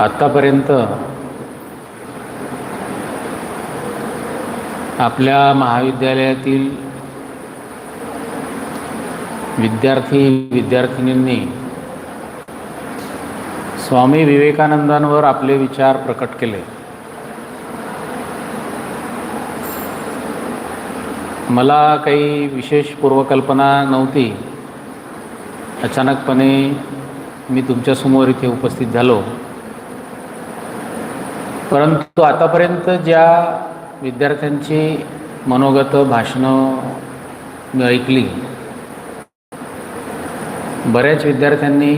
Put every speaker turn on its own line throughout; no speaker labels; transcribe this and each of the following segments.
आत्तापर्यंत आपल्या महाविद्यालयातील विद्यार्थी विद्यार्थिनींनी स्वामी विवेकानंदांवर आपले विचार प्रकट केले. मला काही विशेष पूर्वकल्पना नव्हती. अचानकपणे मी तुमच्यासमोर इथे उपस्थित झालो. परंतु आतापर्यंत ज्या विद्यार्थ्यांची मनोगत भाषणं मी ऐकली बऱ्याच विद्यार्थ्यांनी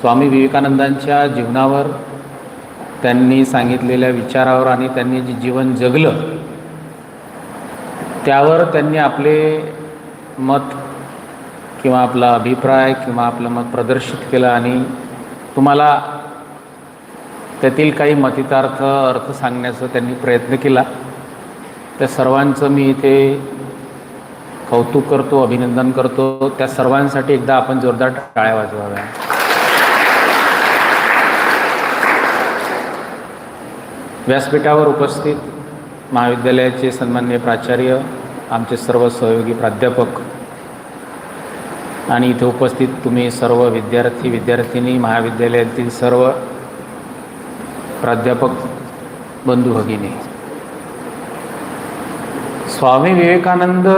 स्वामी विवेकानंदांच्या जीवनावर त्यांनी सांगितलेल्या विचारावर आणि त्यांनी जे जीवन जगलं त्यावर त्यांनी आपले मत किंवा आपला अभिप्राय किंवा आपलं मत प्रदर्शित केलं आणि तुम्हाला त्यातील काही मतितार्थ अर्थ सांगण्याचा त्यांनी प्रयत्न केला. त्या सर्वांचं मी इथे कौतुक करतो अभिनंदन करतो. त्या सर्वांसाठी एकदा आपण जोरदार टाळ्या वाजवाव्या. व्यासपीठावर उपस्थित महाविद्यालयाचे सन्मान्य प्राचार्य आमचे सर्व सहयोगी प्राध्यापक आणि इथे उपस्थित तुम्ही सर्व विद्यार्थी विद्यार्थिनी महाविद्यालयातील सर्व प्राध्यापक बंधू भगिनी स्वामी विवेकानंद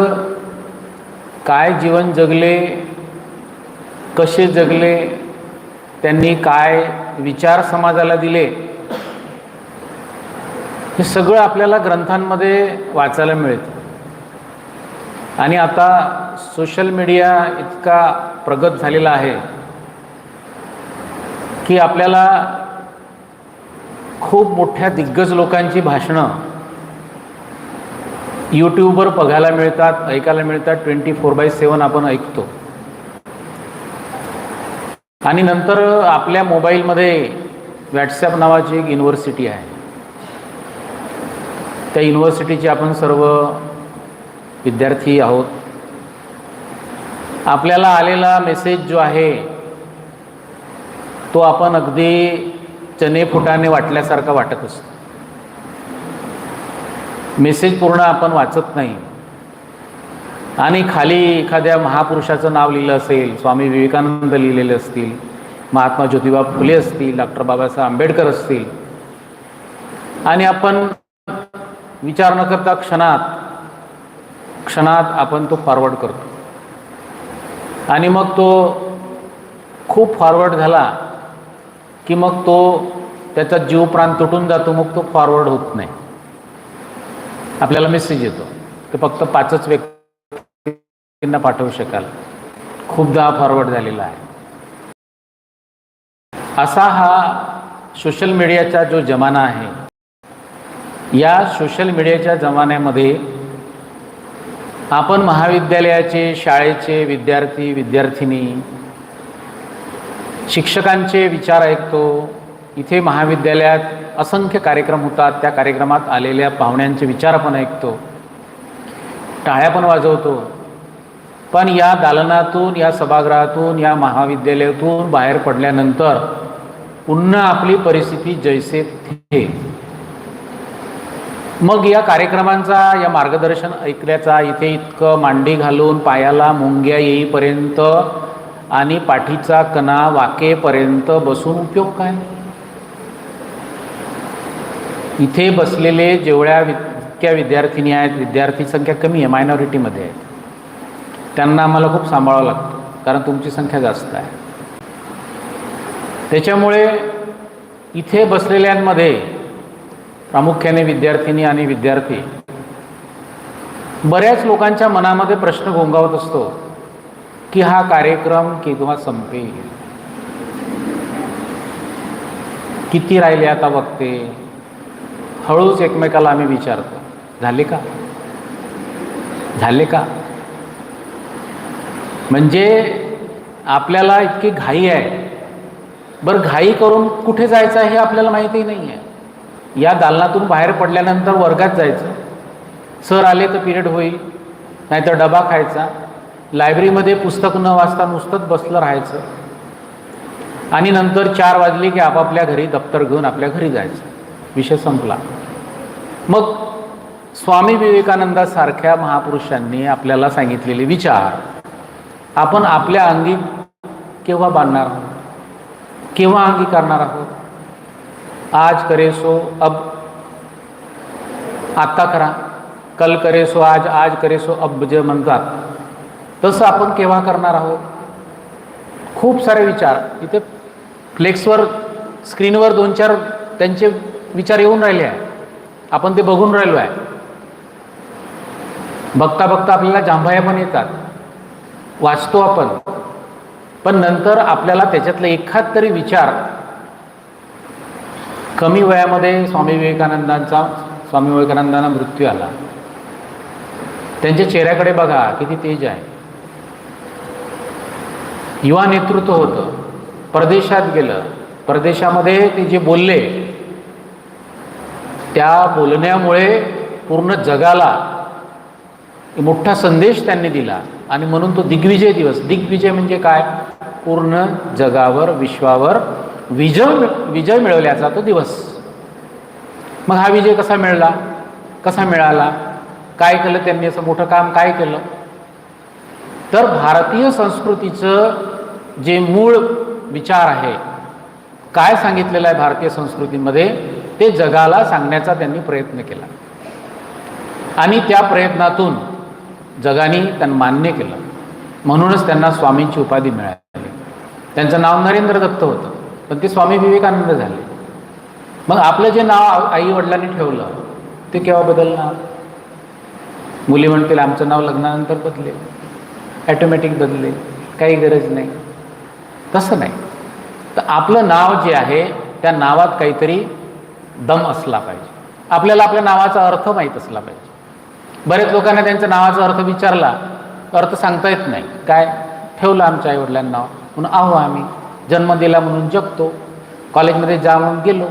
काय जीवन जगले कसे जगले त्यांनी काय विचार समाजाला दिले हे सगळं आपल्याला ग्रंथांमध्ये वाचायला मिळतं आणि आता सोशल मीडिया इतका प्रगत झालेला आहे की आपल्याला खूप मोठ्या दिग्गज लोकांची भाषणं यूट्यूबवर बघायला मिळतात ऐकायला मिळतात ट्वेंटी फोर बाय सेवन आपण ऐकतो. आणि नंतर आपल्या मोबाईलमध्ये व्हॉट्सॲप नावाची एक युनिव्हर्सिटी आहे. त्या युनिव्हर्सिटीचे आपण सर्व विद्यार्थी आहोत. आपल्याला आलेला मेसेज जो आहे तो आपण अगदी चने फुटाने वाटल्यासारखं वाटत असतं. मेसेज पूर्ण आपण वाचत नाही. आणि खाली एखाद्या महापुरुषाचं नाव लिहिलं असेल स्वामी विवेकानंद लिहिलेले असतील महात्मा ज्योतिबा फुले असतील डॉक्टर बाबासाहेब आंबेडकर असतील. आणि आपण विचार न करता क्षणात क्षणात आपण तो फॉरवर्ड करतो. आणि मग तो खूप फॉरवर्ड झाला की मग तो त्याचा जीव प्राण तुटून जातो मग तो फॉरवर्ड होत नाही. आपल्याला मेसेज येतो. ते फक्त पाचच व्यक्तींना पाठवू शकाल. खूपदा फॉरवर्ड झालेला आहे. असा हा सोशल मीडियाचा जो जमाना आहे या सोशल मीडियाच्या जमान्यामध्ये आपण महाविद्यालयाचे शाळेचे विद्यार्थी विद्यार्थिनी शिक्षकांचे विचार ऐकतो. इथे महाविद्यालयात असंख्य कार्यक्रम होतात. त्या कार्यक्रमात आलेल्या पाहुण्यांचे विचार पण ऐकतो. टाळ्या पण वाजवतो. पण या दालनातून या सभागृहातून या महाविद्यालयातून बाहेर पडल्यानंतर पुन्हा आपली परिस्थिती जैसे थे. मग या कार्यक्रमांचा या मार्गदर्शन ऐकल्याचा इथे इतकं मांडी घालून पायाला मुंग्या येईपर्यंत आणि पाठीचा कणा वाकेपर्यंत बसून उपयोग काय? इथे बसलेले जेवढ्या इतक्या विद्यार्थिनी आहेत विद्यार्थी संख्या कमी आहे मायनॉरिटीमध्ये आहे त्यांना आम्हाला खूप सांभाळावं लागतं कारण तुमची संख्या जास्त आहे. त्याच्यामुळे इथे बसलेल्यांमध्ये प्रामुख्याने विद्यार्थिनी आणि विद्यार्थी बऱ्याच लोकांच्या मनामध्ये प्रश्न घोंगावत असतो की हा कार्यक्रम केव्हा संपेल? किती राहिले आता बघते? हळूच एकमेकाला आम्ही विचारतो. झाले का? झाले का? म्हणजे आपल्याला इतकी घाई आहे. बरं घाई करून कुठे जायचं आहे हे आपल्याला माहिती नाही आहे. या दालनातून बाहेर पडल्यानंतर वर्गात जायचं. सर आले तर पिरियड होईल नाहीतर डबा खायचा. लायब्ररीमध्ये पुस्तक न वाचता नुसतंच बसलं राहायचं. आणि नंतर चार वाजले की आपापल्या घरी दप्तर घेऊन आपल्या घरी जायचं. विषय संपला. मग स्वामी विवेकानंदासारख्या महापुरुषांनी आपल्याला सांगितलेले विचार. आपण आपल्या अंगी केव्हा बांधणार आहोत? केव्हा अंगी करणार आहोत? आज करे सो अब आत्ता करा. कल करे सो आज आज करे सो अब जे म्हणतात. तसं आपण केव्हा करणार आहोत? खूप सारे विचार. इथे फ्लेक्सवर स्क्रीनवर दोन चार त्यांचे विचार येऊन राहिले आहे आपण ते बघून राहिलो आहे. बघता बघता आपल्याला जांभया पण येतात. वाचतो आपण. पण नंतर आपल्याला त्याच्यातला एखाद तरी विचार कमी वयामध्ये स्वामी विवेकानंदांचा स्वामी विवेकानंदांना मृत्यू आला. त्यांच्या चेहऱ्याकडे बघा किती तेज आहे. युवा नेतृत्व होतं. परदेशात गेलं. परदेशामध्ये ते जे बोलले त्या बोलण्यामुळे पूर्ण जगाला मोठा संदेश त्यांनी दिला. आणि म्हणून तो दिग्विजय दिवस. दिग्विजय म्हणजे काय? पूर्ण जगावर विश्वावर विजय विजय मिळवल्याचा तो दिवस. मग हा विजय कसा मिळाला? कसा मिळाला? काय केलं त्यांनी? असं मोठं काम काय केलं? तर भारतीय संस्कृतीचं जे मूळ विचार आहे काय सांगितलेलं आहे भारतीय संस्कृतीमध्ये ते जगाला सांगण्याचा त्यांनी प्रयत्न केला. आणि त्या प्रयत्नातून जगाने त्यांना मान्य केलं. म्हणूनच त्यांना स्वामींची उपाधी मिळाली. त्यांचं नाव नरेंद्र दत्त होतं पण ते स्वामी विवेकानंद झाले. मग आपलं जे नाव आई वडिलांनी ठेवलं ते केव्हा बदलणार? मुली म्हणतील आमचं नाव लग्नानंतर बदलेल. ॲटोमॅटिक बदलेल. काही गरज नाही. तसं नाही. तर आपलं नाव जे आहे त्या नावात काहीतरी दम असला पाहिजे. आपल्याला आपल्या नावाचा अर्थ माहीत असला पाहिजे. बरेच लोकांना त्यांच्या नावाचा अर्थ विचारला अर्थ सांगता येत नाही. काय? ठेवलं आमच्या आईवडिलांना नाव. म्हणून आहो आम्ही. जन्म दिला म्हणून जगतो. कॉलेजमध्ये जा म्हणून गेलो.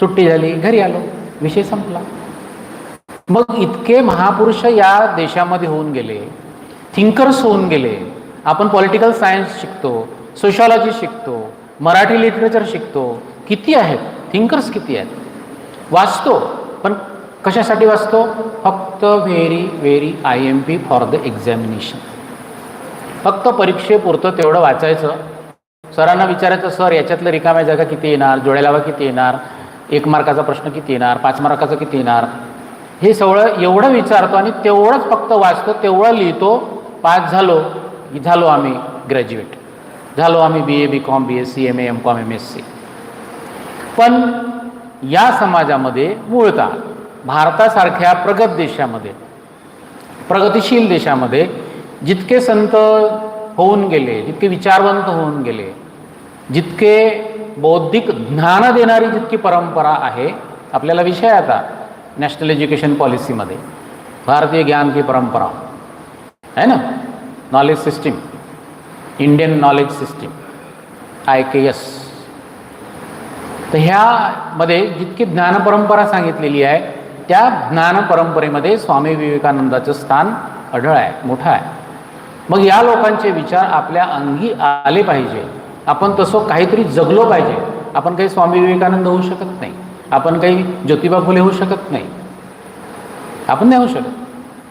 सुट्टी झाली घरी आलो. विषय संपला. मग इतके महापुरुष या देशामध्ये होऊन गेले. थिंकर्स होऊन गेले. आपण पॉलिटिकल सायन्स शिकतो सोशॉलॉजी शिकतो मराठी लिटरेचर शिकतो. किती आहेत? थिंकर्स किती आहेत? वाचतो पण कशासाठी वाचतो? फक्त very very I M P for the examination फक्त परीक्षेपुरतं तेवढं वाचायचं. सरांना विचारायचं सर याच्यातलं रिकाम्या जागा किती येणार? जोड्यालावा किती येणार? एक मार्काचा प्रश्न किती येणार? पाच मार्काचा किती येणार? हे सगळं एवढं विचारतो आणि तेवढंच फक्त वाचतो तेवढं लिहितो. पास झालो की झालो आम्ही ग्रॅज्युएट झालो आम्ही B A B com B S C M A M com M S C पण या समाजामध्ये मूळतः भारतासारख्या प्रगत देशामध्ये प्रगतिशील देशामध्ये जितके संत होऊन गेले जितके विचारवंत होऊन गेले जितके बौद्धिक ज्ञान देणारी जितकी परंपरा आहे आपल्याला विषय आता नॅशनल एज्युकेशन पॉलिसीमध्ये भारतीय ज्ञान की परंपरा. है ना? Knowledge system Indian knowledge system I K S तर ह्यामध्ये जितकी ज्ञानपरंपरा सांगितलेली आहे त्या ज्ञानपरंपरेमध्ये स्वामी विवेकानंदाचं स्थान आढळ आहे मोठं आहे. मग या लोकांचे विचार आपल्या अंगी आले पाहिजे. आपण तसं काहीतरी जगलो पाहिजे. आपण काही स्वामी विवेकानंद होऊ शकत नाही. आपण काही ज्योतिबा फुले होऊ शकत नाही. आपण नाही होऊ शकत.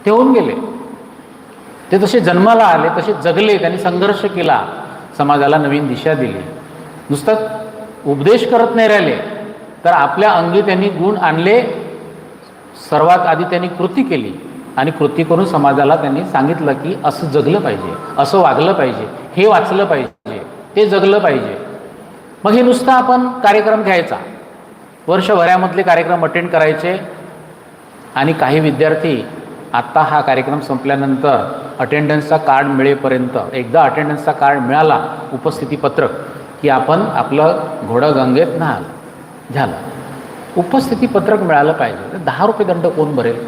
ते होऊन गेले. ते तसे जन्माला आले तसे जगले त्यांनी संघर्ष केला. समाजाला नवीन दिशा दिली. नुसतं उपदेश करत नाही राहिले तर आपल्या अंगी त्यांनी गुण आणले. सर्वात आधी त्यांनी कृती केली आणि कृती करून समाजाला त्यांनी सांगितलं की असं जगलं पाहिजे असं वागलं पाहिजे हे वाचलं पाहिजे ते जगलं पाहिजे. मग हे नुसतं आपण कार्यक्रम घ्यायचा. वर्षभरामधले कार्यक्रम अटेंड करायचे आणि काही विद्यार्थी आत्ता हा कार्यक्रम संपल्यानंतर अटेंडन्सचा कार्ड मिळेपर्यंत एकदा अटेंडन्सचा कार्ड मिळाला उपस्थिती पत्रक की आपण आपलं घोडं गंगेत न्हाल झालं. उपस्थिती पत्रक मिळालं पाहिजे. तर दहा रुपये दंड कोण भरेल?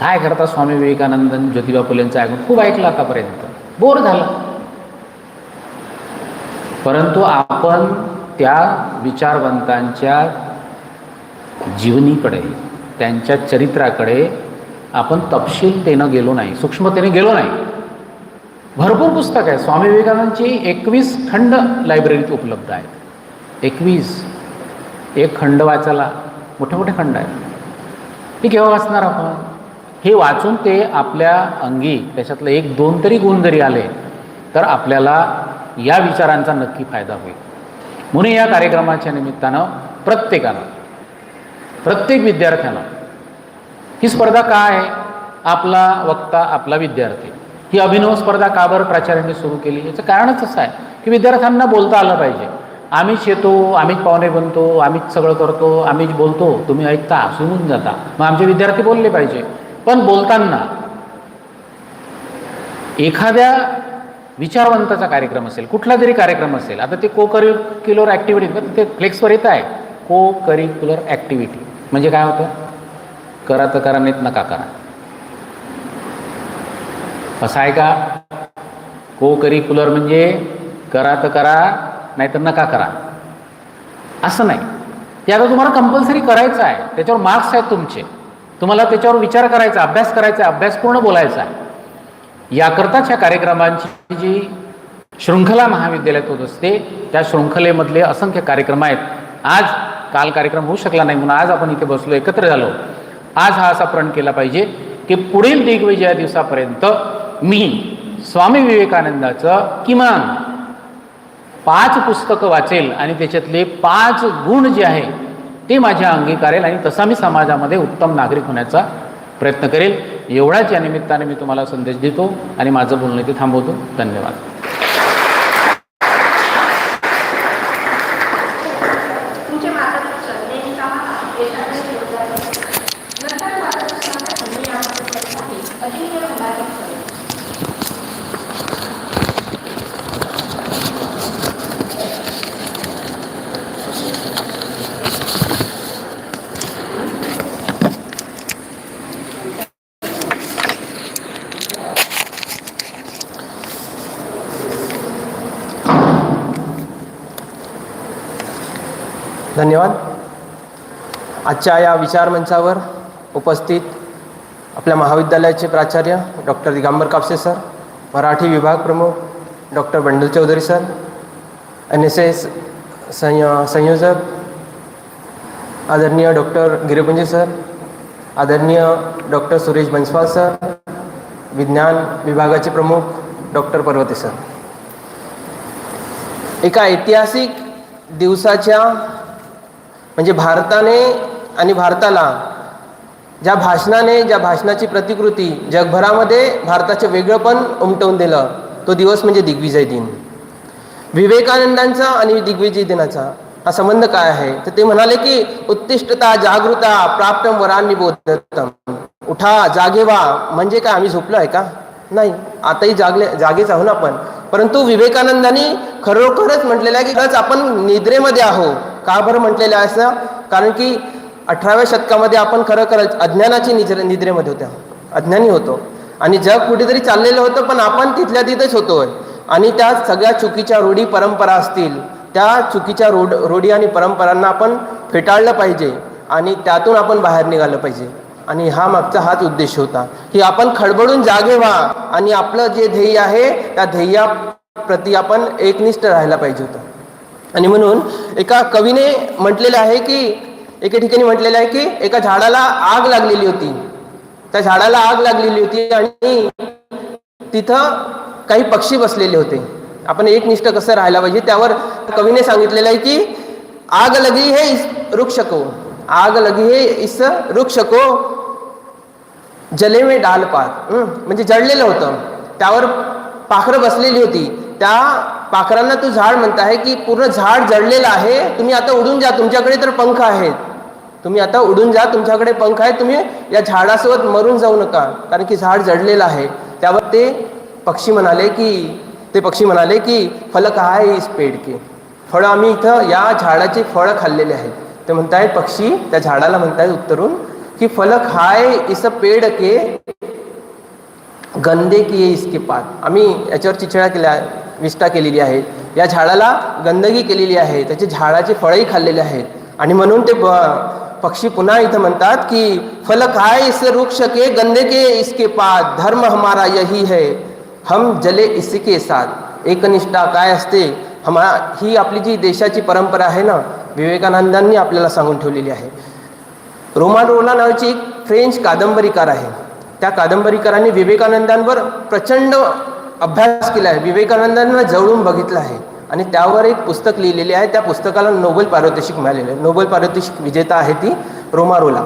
काय करता स्वामी विवेकानंद ज्योतिबा फुलेंचं ऐकून खूप ऐकलं आतापर्यंत. बोर झालं. परंतु आपण त्या विचारवंतांच्या जीवनीकडे त्यांच्या चरित्राकडे आपण तपशीलतेनं गेलो नाही सूक्ष्मतेने गेलो नाही. भरपूर पुस्तक आहे स्वामी विवेकानंदची एकवीस खंड लायब्ररीत उपलब्ध आहेत. एकवीस एक खंड वाचायला मोठे मोठे खंड आहेत. ते केव्हा वाचणार आपण? हे वाचून ते आपल्या अंगी त्याच्यातलं एक दोन तरी गुण जरी आले तर आपल्याला या विचारांचा नक्की फायदा होईल. म्हणून या कार्यक्रमाच्या निमित्तानं प्रत्येकानं प्रत्येक विद्यार्थ्यानं ही स्पर्धा काय आहे? आपला वक्ता आपला विद्यार्थी. ही अभिनव स्पर्धा का बरं प्राचार्यांनी सुरू केली? याचं कारणच असं आहे की विद्यार्थ्यांना बोलता आलं पाहिजे. आम्हीच येतो आम्हीच पाहुणे बनतो आम्हीच सगळं करतो आम्हीच बोलतो. तुम्ही ऐकता सुनून जाता. मग आमचे विद्यार्थी बोलले पाहिजे. पण बोलताना एखाद्या विचारवंताचा कार्यक्रम असेल कुठला तरी कार्यक्रम असेल आता ते को करिक्युलर ॲक्टिव्हिटी ते फ्लेक्सवर येत आहे. को करिक्युलर ॲक्टिव्हिटी म्हणजे काय होतं? करा तर करा नाहीत नका करा. असं आहे का? को करिक्युलर म्हणजे करा तर करा नाहीतर नका करा. असं नाही. ते आता तुम्हाला कंपल्सरी करायचं आहे. त्याच्यावर मार्क्स आहेत तुमचे. तुम्हाला त्याच्यावर विचार करायचा अभ्यास करायचा अभ्यास पूर्ण बोलायचा आहे. याकरताच ह्या कार्यक्रमांची जी शृंखला महाविद्यालयात होत असते त्या शृंखलेमधले असंख्य कार्यक्रम आहेत. आज काल कार्यक्रम होऊ शकला नाही म्हणून आज आपण इथे बसलो एकत्र झालो. आज हा असा प्रण केला पाहिजे की पुढील दिग्विजया दिवसापर्यंत मी स्वामी विवेकानंदाचं किमान पाच पुस्तकं वाचेल आणि त्याच्यातले पाच गुण जे आहे ते माझ्या अंगी करेल आणि तसा मी समाजामध्ये उत्तम नागरिक होण्याचा प्रयत्न करेल. एवढाच या निमित्ताने मी तुम्हाला संदेश देतो आणि माझं बोलणं ते थांबवतो. धन्यवाद
तुमचे मार्गदर्शन नेमका देशातील योगदान नंतर मार्गदर्शनासाठी मी या मार्गदर्शनासाठी अजिंक्य भंडारी करेन.
धन्यवाद. आजच्या या विचारमंचावर उपस्थित आपल्या महाविद्यालयाचे प्राचार्य डॉक्टर दिगांबर कापसे सर मराठी विभाग प्रमुख doctor Bandal Chaudhari sir N S S संय संयोजक आदरणीय डॉक्टर गिरिपुंजी सर आदरणीय डॉक्टर सुरेश बंसवाल सर विज्ञान विभागाचे प्रमुख डॉक्टर पर्वते सर. एका ऐतिहासिक दिवसाच्या म्हणजे भारताने आणि भारताला ज्या भाषणाने ज्या भाषणाची प्रतिकृती जगभरामध्ये भारताचं वेगळंपण उमटवून दिलं तो दिवस म्हणजे दिग्विजय दिन. विवेकानंदांचा आणि दिग्विजय दिनाचा हा संबंध काय आहे? तर ते म्हणाले की उत्तिष्ठता जागृता प्राप्त वरांनी बोधतम. उठा जागे व्हा. म्हणजे काय आम्ही झोपलो आहे का? नाही. आताही जागले जागेच आहो ना आपण. परंतु विवेकानंदांनी खरोखरच म्हटलेलं आहे की खरंच आपण निद्रेमध्ये आहो का बरं म्हटलेलं आहे असं? कारण की अठराव्या शतकामध्ये आपण खरोखरच अज्ञानाची निद्रे निद्रेमध्ये होत्या अज्ञानी होतो. आणि जग कुठेतरी चाललेलं होतं पण आपण तिथल्या तिथेच होतोय. आणि त्या सगळ्या चुकीच्या रूढी परंपरा असतील त्या चुकीच्या रूढ रूढी आणि परंपरांना आपण फेटाळलं पाहिजे आणि त्यातून आपण बाहेर निघालं पाहिजे. आणि हा मागचा हाच उद्देश होता. की आपण खडबडून जागे व्हा आणि आपलं जे ध्येय आहे त्या ध्येयाप्रती आपण एकनिष्ठ राहायला पाहिजे होतं. आणि म्हणून एका कवीने म्हटलेलं आहे की एके ठिकाणी म्हटलेलं आहे की एका झाडाला आग लागलेली होती. त्या झाडाला आग लागलेली होती आणि तिथं काही पक्षी बसलेले होते. आपण एकनिष्ठ कसं राहायला पाहिजे त्यावर कवीने सांगितलेलं आहे की आग लगी हे इस वृक्ष को आग लगी हे इस वृक्ष को जले में डाल पात म्हणजे जळलेलं होतं. त्यावर पाखरं बसलेली होती. त्या पाखरांना तो झाड म्हणत आहे की पूर्ण झाड जळलेलं आहे तुम्ही आता उडून जा तुमच्याकडे तर पंख आहेत. तुम्ही आता उडून जा तुमच्याकडे पंख आहेत तुम्ही या झाडासोबत मरून जाऊ नका कारण की झाड जळलेलं आहे. त्यावर ते पक्षी म्हणाले की ते पक्षी म्हणाले की फल काय इस पेड के? फळं आम्ही इथं या झाडाची फळं खाल्लेली आहेत. ते म्हणतायत पक्षी त्या झाडाला म्हणतायत उत्तरून की फलक खाय इस पेड के गंदे की इसके पात. आम्ही याच्यावर चिचळा केल्या. विष्ठा केलेली आहे. या झाडाला गंदगी केलेली आहे. त्याचे झाडाची फळंही खाल्लेली आहेत. आणि म्हणून ते पक्षी पुन्हा इथं म्हणतात की फल खाए इस वृक्ष के गंदे के इसके पाद धर्म हमारा यही है हम जले इसी के साथ. एकनिष्ठा काय असते? हमा ही आपली जी देशाची परंपरा आहे ना विवेकानंदांनी आपल्याला सांगून ठेवलेली आहे. रोमान रोला नावाची एक फ्रेंच कादंबरीकार आहे. त्या कादंबरीकारांनी विवेकानंदांवर प्रचंड अभ्यास केला आहे विवेकानंदांना जवळून बघितलं आहे. आणि त्यावर एक पुस्तक लिहिलेले आहे. त्या पुस्तकाला नोबेल पारितोषिक मिळालेलं आहे. नोबेल पारितोषिक विजेता आहे ती रोमारोला.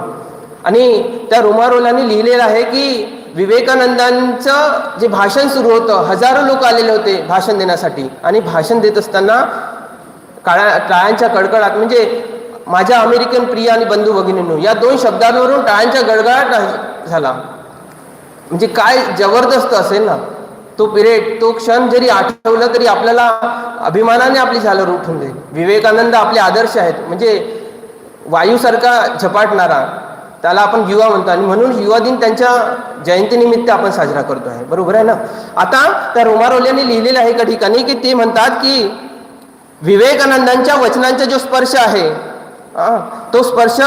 आणि त्या रोमारोलाने लिहिलेलं आहे की विवेकानंदांचं जे भाषण सुरू होतं हजारो लोक आलेले होते भाषण देण्यासाठी. आणि भाषण देत असताना काळ्या टाळ्यांच्या कडकडाट म्हणजे माझ्या अमेरिकन प्रिय आणि बंधू भगिनींनो या दोन शब्दांवरून टाळ्यांच्या गडगडाट झाला. म्हणजे काय जबरदस्त असेल ना? तो पिरियड तो क्षण जरी आठवलं तरी आपल्याला अभिमानाने आपली झालर उठून जाईल. विवेकानंद आपले आदर्श आहेत. म्हणजे वायूसारखा झपाटणारा त्याला आपण युवा म्हणतो. आणि म्हणून युवा दिन त्यांच्या जयंतीनिमित्त आपण साजरा करतो आहे. बरोबर आहे ना? आता त्या रोमारोल्याने लिहिलेलं आहे एका ठिकाणी की ते म्हणतात की विवेकानंदांच्या वचनांचा जो स्पर्श आहे हा, तो स्पर्श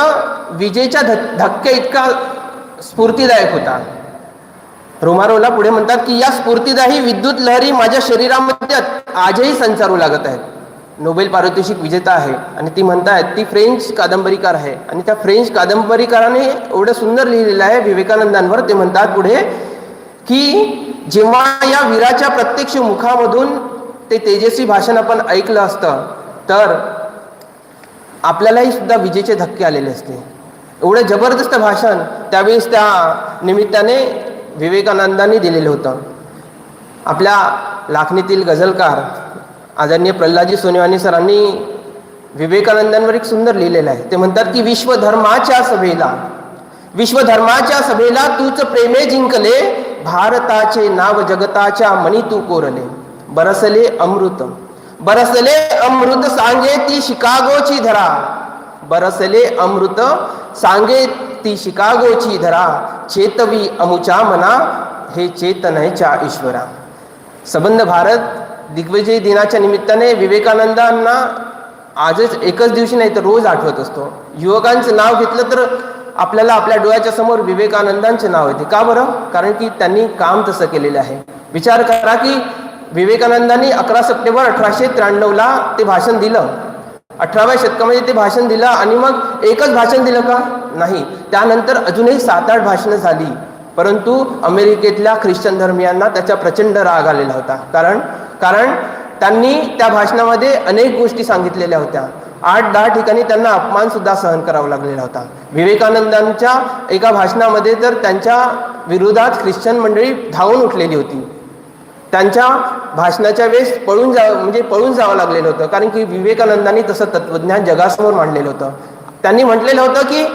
विजेच्या धक धक्के इतका स्फूर्तीदायक होता. रोमारोला पुढे म्हणतात की या स्फूर्तीदायी विद्युत लहरी माझ्या शरीरामध्ये आजही संचारू लागत आहेत. नोबेल पारितोषिक विजेता आहे आणि ती म्हणतायत ती फ्रेंच कादंबरीकार आहे. आणि त्या फ्रेंच कादंबरीकाराने एवढं सुंदर लिहिलेलं आहे विवेकानंदांवर ते म्हणतात पुढे की जेव्हा या वीराच्या प्रत्यक्ष मुखामधून ते तेजस्वी भाषण आपण ऐकलं असतं तर आपल्यालाही सुद्धा विजेचे धक्के आलेले असते. एवढं जबरदस्त भाषण त्यावेळेस त्या निमित्ताने विवेकानंदांनी दिलेलं होतं. आपल्या लाखणीतील गझलकार आदरणीय प्रल्हादजी सोनेवानी सरांनी विवेकानंदांवर एक सुंदर लिहिलेलं आहे. ते म्हणतात की विश्वधर्माच्या सभेला विश्वधर्माच्या सभेला तूच प्रेमे जिंकले भारताचे नाव जगताच्या मणी तू कोरले. बरसले अमृत बरसले अमृत सांगे ती शिकागोची धरा. बरसले अमृत सांगे ती शिकागोची धरा. चेतवी अमुच्या मना हे चेतनयच्या ईश्वरा. सबंध भारत दिग्विजय दिनाच्या निमित्ताने विवेकानंदांना आजच एकच दिवशी नाही तर रोज आठवत असतो. युवकांचं नाव घेतलं तर आपल्याला आपल्या डोळ्याच्या समोर विवेकानंदांचे नाव येते. का बरं? कारण की त्यांनी काम तसं केलेलं आहे. विचार करा की विवेकानंदांनी अकरा सप्टेंबर अठराशे त्र्याण्णवला ते भाषण दिलं. अठराव्या शतकामध्ये ते भाषण दिलं आणि मग एकच भाषण दिलं का? नाही. त्यानंतर अजूनही सात आठ भाषणं झाली. परंतु अमेरिकेतल्या ख्रिश्चन धर्मियांना त्याचा प्रचंड राग आलेला होता. कारण कारण त्यांनी त्या भाषणामध्ये अनेक गोष्टी सांगितलेल्या होत्या. आठ दहा ठिकाणी त्यांना अपमान सुद्धा सहन करावा लागलेला होता. विवेकानंदांच्या एका भाषणामध्ये तर त्यांच्या विरोधात ख्रिश्चन मंडळी धावून उठलेली होती त्यांच्या भाषणाच्या वेळेस पळून जा म्हणजे पळून जावं लागलेलं होतं. कारण की विवेकानंदांनी तसं तत्वज्ञान जगासमोर मांडलेलं होतं. त्यांनी म्हटलेलं होतं की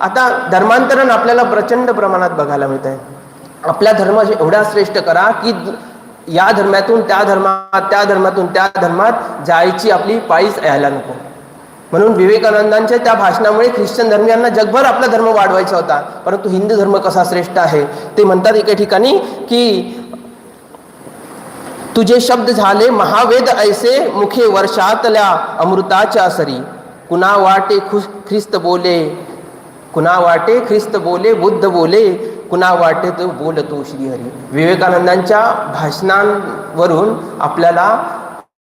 आता धर्मांतरण आपल्याला प्रचंड प्रमाणात बघायला मिळत आहे आपल्या धर्म एवढा श्रेष्ठ करा की या धर्मातून त्या धर्मात त्या धर्मातून त्या धर्मात जायची आपली पायीच यायला नको. म्हणून विवेकानंदांच्या त्या भाषणामुळे ख्रिश्चन धर्मियांना जगभर आपला धर्म वाढवायचा होता. परंतु हिंदू धर्म कसा श्रेष्ठ आहे? ते म्हणतात एका ठिकाणी की तुझे शब्द झाले महावेद ऐसे मुखे वर्षातल्या अमृताच्या सरी. कुणा वाटे खुश ख्रिस्त बोले कुणा वाटे ख्रिस्त बोले बुद्ध बोले कुणा वाटे तो बोलतो श्रीहरी. विवेकानंदांच्या भाषणांवरून आपल्याला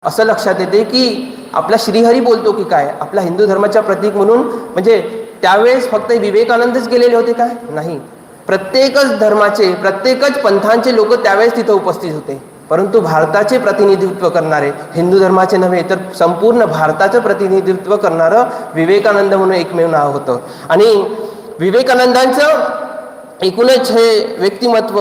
असं लक्षात येते की आपला श्रीहरी बोलतो की काय? आपला हिंदू धर्माच्या प्रतीक म्हणून म्हणजे त्यावेळेस फक्त विवेकानंदच गेलेले होते काय? नाही. प्रत्येकच धर्माचे प्रत्येकच पंथांचे लोक त्यावेळेस तिथं उपस्थित होते. परंतु भारताचे प्रतिनिधित्व करणारे हिंदू धर्माचे नव्हे तर संपूर्ण भारताचं प्रतिनिधित्व करणारं विवेकानंद म्हणून एकमेव नाव होतं. आणि विवेकानंदांचं एकूणच हे व्यक्तिमत्व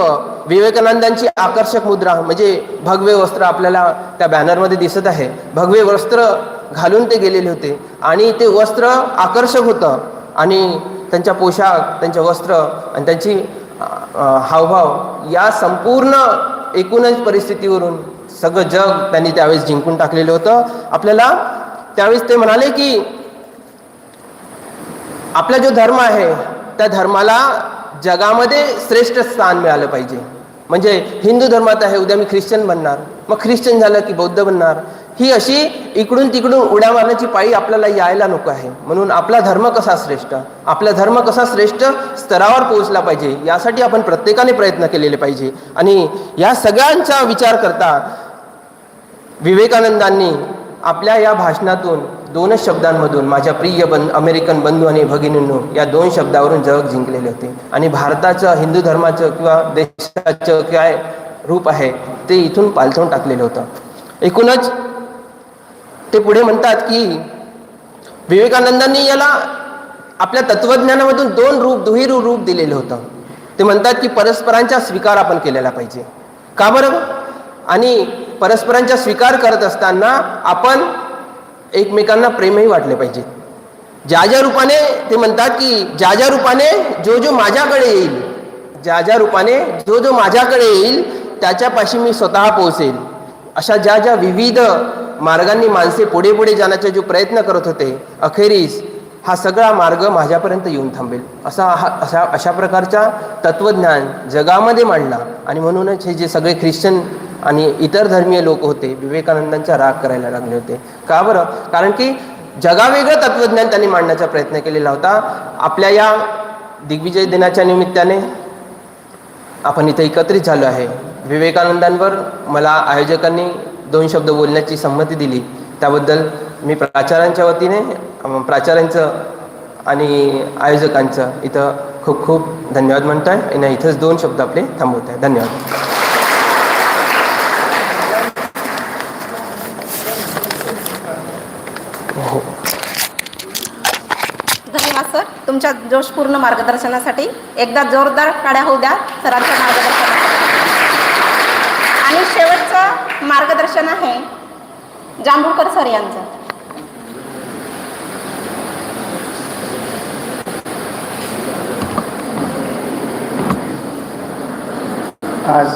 विवेकानंदांची आकर्षक मुद्रा म्हणजे भगवे वस्त्र आपल्याला त्या बॅनरमध्ये दिसत आहे. भगवे वस्त्र घालून ते गेलेले होते आणि ते वस्त्र आकर्षक होतं आणि त्यांच्या पोशाख त्यांचे वस्त्र आणि त्यांची हावभाव या संपूर्ण एकूणच परिस्थितीवरून सगळं जग त्यांनी त्यावेळेस जिंकून टाकलेलं होतं. आपल्याला त्यावेळेस ते म्हणाले की आपला जो धर्म आहे त्या धर्माला जगामध्ये श्रेष्ठ स्थान मिळालं पाहिजे. म्हणजे हिंदू धर्मात आहे उद्या मी ख्रिश्चन बनणार. मग ख्रिश्चन झालं की बौद्ध बनणार. ही अशी इकडून तिकडून उड्या मारण्याची पाळी आपल्याला यायला नको आहे. म्हणून आपला धर्म कसा श्रेष्ठ? आपला धर्म कसा श्रेष्ठ? स्तरावर पोहोचला पाहिजे. यासाठी आपण प्रत्येकाने प्रयत्न केलेले पाहिजे. आणि या सगळ्यांचा विचार करता विवेकानंदांनी आपल्या या भाषणातून दोनच शब्दांमधून माझ्या प्रिय बन अमेरिकन बंधू आणि भगिनींनो या दोन शब्दावरून जग जिंकलेले होते. आणि भारताचं हिंदू धर्माचं किंवा देशाचं काय रूप आहे ते इथून पालथून टाकलेलं होतं. एकूणच ते पुढे म्हणतात की विवेकानंदांनी याला आपल्या तत्वज्ञानामधून दोन रूप दुहेरी रूप दिलेलं होतं. ते म्हणतात की परस्परांचा स्वीकार आपण केलेला पाहिजे. का बरं? आणि परस्परांचा स्वीकार करत असताना आपण एकमेकांना प्रेमही वाटले पाहिजे. ज्या ज्या रूपाने ते म्हणतात की ज्या ज्या रूपाने जो जो माझ्याकडे येईल ज्या ज्या रूपाने जो जो माझ्याकडे येईल त्याच्यापाशी मी स्वतः पोहोचेल. अशा ज्या ज्या विविध मार्गांनी माणसे पुढे पुढे जाण्याचा जो प्रयत्न करत होते अखेरीस हा सगळा मार्ग माझ्यापर्यंत येऊन थांबेल. असा हा अशा अशा प्रकारचा तत्त्वज्ञान जगामध्ये मांडला आणि म्हणूनच हे जे सगळे ख्रिश्चन आणि इतर धर्मीय लोक होते विवेकानंदांचा राग करायला लागले होते. का बरं? कारण की जगावेगळं तत्त्वज्ञान त्यांनी मांडण्याचा प्रयत्न केलेला होता. आपल्या या दिग्विजय दिनाच्या निमित्ताने आपण इथं एकत्रित झालो आहे. विवेकानंदांवर मला आयोजकांनी दोन शब्द बोलण्याची संमती दिली. त्याबद्दल मी प्राचार्यांच्या वतीने प्राचार्यांचं आणि आयोजकांचं इथं खूप खूप धन्यवाद म्हणतो आहे आणि इथंच दोन शब्द आपले थांबवत आहे धन्यवाद हो.
धन्यवाद सर. तुमच्या जोशपूर्ण मार्गदर्शनासाठी एकदा जोरदार काड्या होऊ द्या. सरांच्या मार्गदर्शनासाठी आणि शेवटचं मार्गदर्शन आहे. जांभूळकर सर यांचं.
आज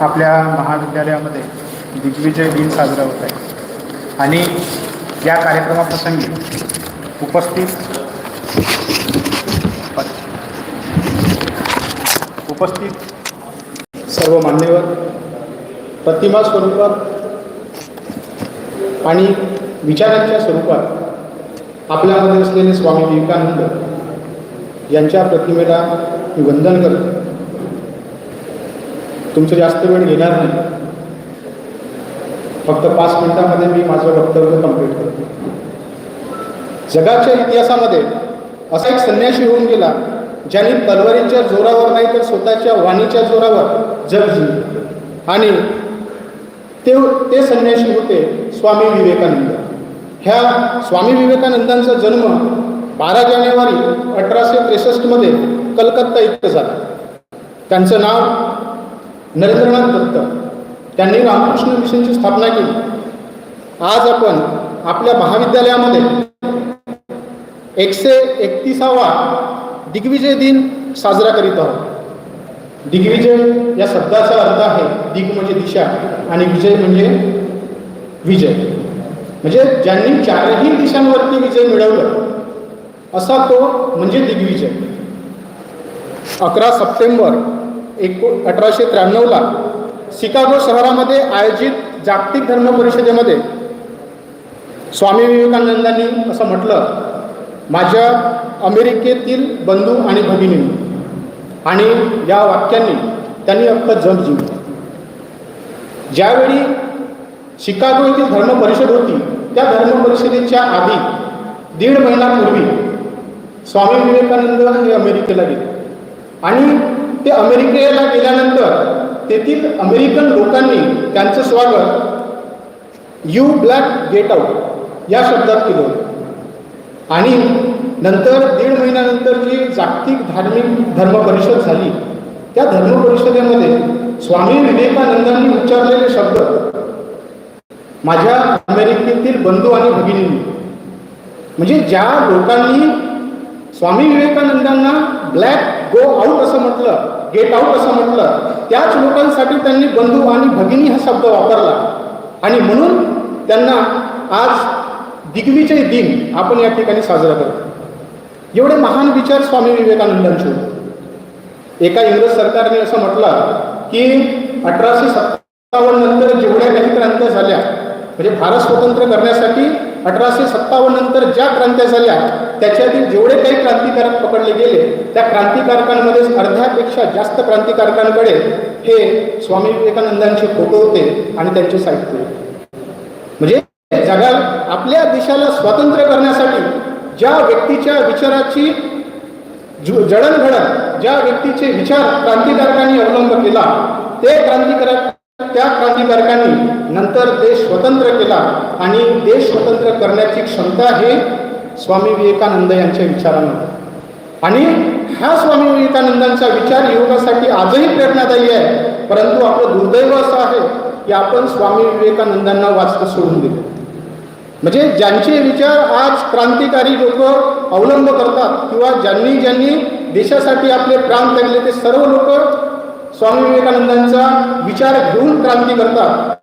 आपल्या महाविद्यालयामध्ये दिग्विजय दिन साजरा होत आहे. आणि या कार्यक्रमाप्रसंगी उपस्थित उपस्थित सर्व मान्यवर प्रतिमा स्वरूपात आणि विचारांच्या स्वरूपात आपल्यामध्ये असलेले स्वामी विवेकानंद यांच्या प्रतिमेला मी वंदन करतो. तुमचं जास्त वेळ घेणार नाही. फक्त पाच मिनिटामध्ये मी माझं वक्तव्य कंप्लीट करतो. जगाच्या इतिहासामध्ये असा एक संन्याशी होऊन गेला ज्यांनी तलवारीच्या जोरावर नाही तर स्वतःच्या वाणीच्या जोरावर जग आणि ते ते संन्याशी होते स्वामी विवेकानंद. ह्या स्वामी विवेकानंदांचा जन्म बारा जानेवारी अठराशे त्रेसष्टमध्ये कलकत्ता इथं झाला. त्यांचं नाव नरेंद्रनाथ दत्त. त्यांनी रामकृष्ण मिशनची स्थापना केली. आज आपण आपल्या महाविद्यालयामध्ये एकशे एकतीसावा दिग्विजय दिन साजरा करीत आहोत. दिग्विजय या शब्दाचा अर्थ आहे दिग म्हणजे दिशा आणि विजय म्हणजे विजय. म्हणजे ज्यांनी चारही दिशांवरती विजय मिळवलं असा तो म्हणजे दिग्विजय. अकरा सप्टेंबर एको अठराशे त्र्याण्णवला शिकागो शहरामध्ये आयोजित जागतिक धर्म परिषदेमध्ये स्वामी विवेकानंदांनी असं म्हटलं माझ्या अमेरिकेतील बंधू आणि भगिनींनी आणि या वाक्यांनी त्यांनी अख्खं जग जिंकलं. ज्यावेळी शिकागो येथील धर्म परिषद होती त्या धर्म परिषदेच्या आधी दीड महिन्यापूर्वी स्वामी विवेकानंद हे अमेरिकेला गेले. आणि ते अमेरिकेला गेल्यानंतर तेथील अमेरिकन लोकांनी त्यांचं स्वागत यू ब्लॅक गेट आउट या शब्दात केलं आणि नंतर दीड महिन्यानंतर जी जागतिक धार्मिक धर्म परिषद झाली त्या धर्म परिषदेमध्ये स्वामी विवेकानंदांनी उच्चारलेले शब्द माझ्या अमेरिकेतील बंधू आणि भगिनींनी. म्हणजे ज्या लोकांनी स्वामी विवेकानंदांना ब्लॅक गो आऊट असं म्हटलं गेट आऊट असं म्हटलं त्याच लोकांसाठी त्यांनी बंधू आणि भगिनी हा शब्द वापरला. आणि म्हणून त्यांना आज दिग्विजय दिन आपण या ठिकाणी साजरा करतो. एवढे महान विचार स्वामी विवेकानंदांचे होते. एका इंग्रज सरकारने असं म्हटलं की अठराशे सत्तावन्न नंतर जेवढ्या काही क्रांत्या झाल्या म्हणजे भारत स्वतंत्र करण्यासाठी अठराशे सत्तावन्न नंतर ज्या क्रांत्या झाल्या त्याच्यातील जेवढे काही क्रांतिकारक पकडले गेले त्या क्रांतिकारकांमध्ये अर्ध्यापेक्षा जास्त क्रांतिकारकांकडे हे स्वामी विवेकानंदांचे फोटो होते आणि त्यांचे साहित्य म्हणजे जगात आपल्या देशाला स्वातंत्र्य करण्यासाठी ज्या व्यक्तीच्या विचाराची जडणघडण ज्या व्यक्तीचे विचार क्रांतिकारकांनी अवलंब केला ते क्रांतिकारक त्या क्रांतिकारकांनी नंतर देश स्वतंत्र केला आणि देश स्वतंत्र करण्याची क्षमता हे स्वामी विवेकानंद यांच्या विचारांमध्ये आणि हा स्वामी विवेकानंदांचा विचार युवकासाठी आजही प्रेरणादायी आहे परंतु आपलं दुर्दैव असं आहे की आपण स्वामी विवेकानंदांना वाचलं सोडून दिलं. म्हणजे ज्यांचे विचार आज क्रांतिकारी लोक अवलंब करतात किंवा ज्यांनी ज्यांनी देशासाठी आपले प्राण त्यागले ते सर्व लोक स्वामी विवेकानंदांचा विचार घेऊन क्रांती करतात.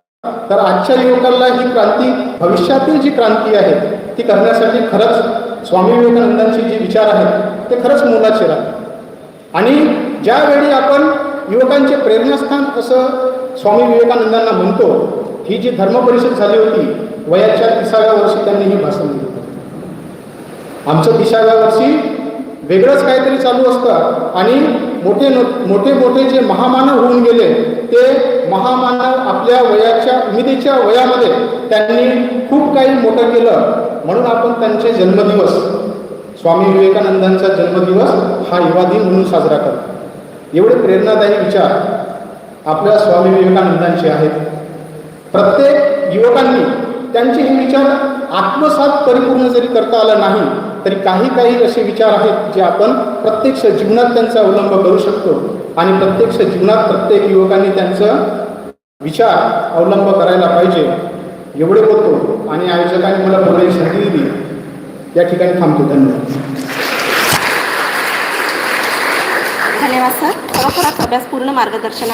तर आजच्या युवकांना ही क्रांती भविष्यातील जी क्रांती आहे ती करण्यासाठी खरंच स्वामी विवेकानंदांचे जे विचार आहेत ते खरंच मोलाचे राहतात. आणि ज्यावेळी आपण युवकांचे प्रेरणास्थान असं स्वामी विवेकानंदांना म्हणतो ही जी धर्मपरिषद झाली होती वयाच्या तिसाव्या वर्षी त्यांनी हे भाषण दिलं. आमचं तिसाव्या वर्षी वेगळंच काहीतरी चालू असतं आणि मोठे न- मोठे मोठे जे महामानव होऊन गेले ते महामानव आपल्या वयाच्या उमेदीच्या वयामध्ये त्यांनी खूप काही मोठं केलं. म्हणून आपण त्यांचे जन्मदिवस स्वामी विवेकानंदांचा जन्मदिवस हा युवा दिन म्हणून साजरा करतो. एवढे प्रेरणादायी विचार आपल्या स्वामी विवेकानंदांचे आहेत. प्रत्येक युवकांनी त्यांचे हे विचार आत्मसात परिपूर्ण जरी करता आला नाही तरी काही काही असे विचार आहेत जे आपण प्रत्यक्ष जीवनात त्यांचा अवलंब करू शकतो. आणि प्रत्यक्ष जीवनात प्रत्येक युवकांनी त्यांचं विचार अवलंब करायला पाहिजे. एवढे बोलतो. आणि आयोजकांनी मला बोलायची संधी दिली. या ठिकाणी थांबतो. धन्यवाद.
धन्यवाद सर. खरोखरच अभ्यासपूर्ण मार्गदर्शन